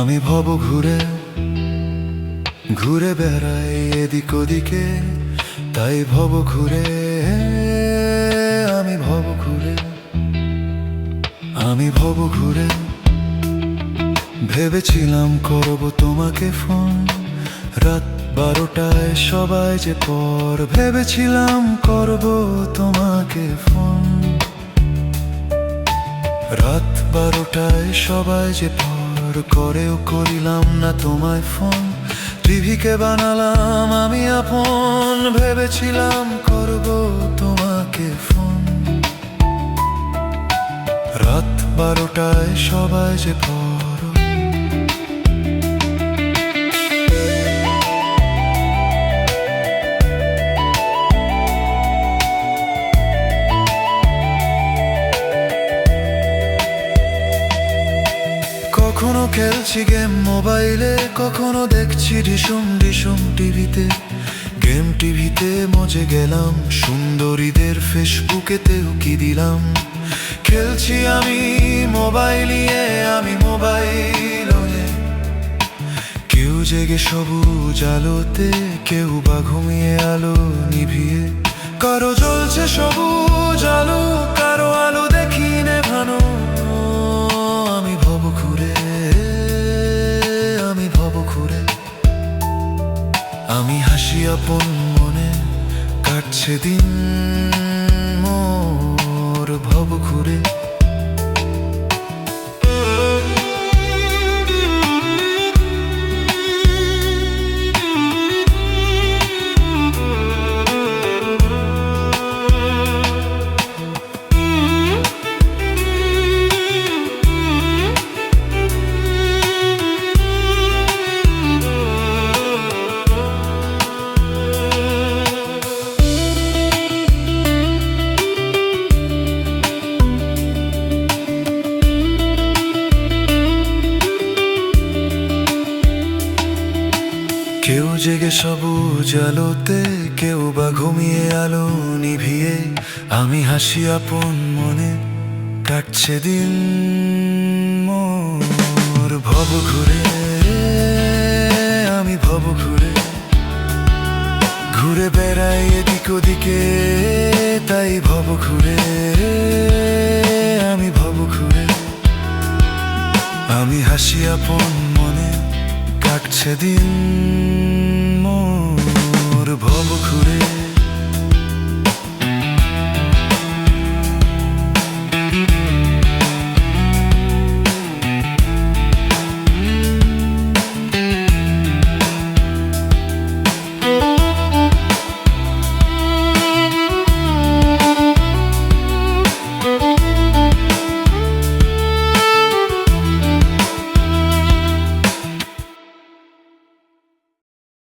আমি ভব ঘুরে ঘুরে বেড়াই এদিক ওদিকে, তাই ভব ঘুরে, আমি ভব ঘুরে, আমি ভব ঘুরে। ভেবেছিলাম করব তোমাকে ফোন, রাত বারোটায় সবাই যে পর। ভেবেছিলাম করব তোমাকে ফোন, রাত বারোটায় সবাই যে পর। করেও করিলাম না তোমায় ফোন। টিভিকে বানালাম, আমি আপন। ভেবেছিলাম করব তোমাকে ফোন। রাত বারোটায় সবাই যে পর খেলছি গেম মোবাইলে, কখনো দেখছি ঢিসুম ঢিসুম টিভিতে। গেম টিভিতে মজে গেলাম, সুন্দরীদের ফেসবুকেতেও কি দিলাম? খেলছি আমি মোবাইল আমি মোবাইল কেউ জেগে সবুজ আলোতে, কেউ বা ঘুমিয়ে আলো নিভিয়ে। কারও জ্বলছে সবুজ আলো আপন মনে কাটছে দিন মোর ভব ঘুরে। কেউ জেগে সবুজ আলোতে, কেউ বা ঘুমিয়ে আলো নিভিয়ে, আমি হাসি আপন মনে কাটছে দিন মোর। ভব ঘুরে, আমি ভব ঘুরে। ঘুরে বেড়াই এদিক ওদিকে, তাই ভব ঘুরে, আমি ভব ঘুরে। আমি হাসি আপন মনে কাটছে দিন